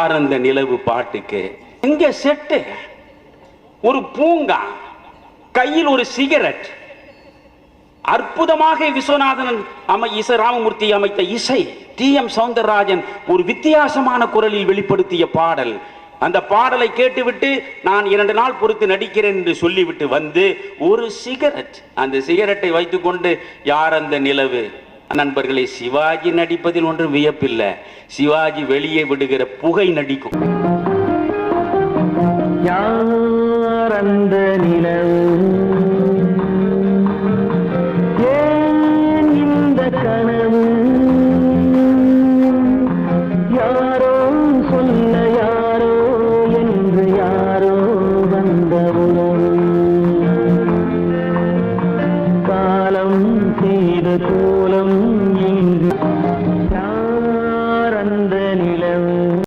யார் அந்த நிலவு பாட்டுக்கு. இங்க செட்டு. ஒரு பூங்கா. கையில் ஒரு சிகரெட். அற்புதமாக விஸ்வநாதன் அமை இசை ராமமூர்த்தி அமைத்த இசை டி எம் சவுந்தரராஜன் ஒரு வித்தியாசமான குரலில் வெளிப்படுத்திய பாடல். அந்த பாடலை கேட்டுவிட்டு நான் இரண்டு நாள் பொறுத்து நடிக்கிறேன் என்று சொல்லிவிட்டு வந்து ஒரு சிகரெட். அந்த சிகரெட்டை வைத்துக்கொண்டு யார் அந்த நிலவு? நண்பர்களை சிவாஜி நடிப்பதில் ஒன்றும் வியப்பில்லை. சிவாஜி வெளியே விடுகிற புகை நடிக்கும். யார் அந்த இந்த கனவு? யாரோ சொல்ல யாரோ என்று யாரோ வந்த காலம் செய்த Om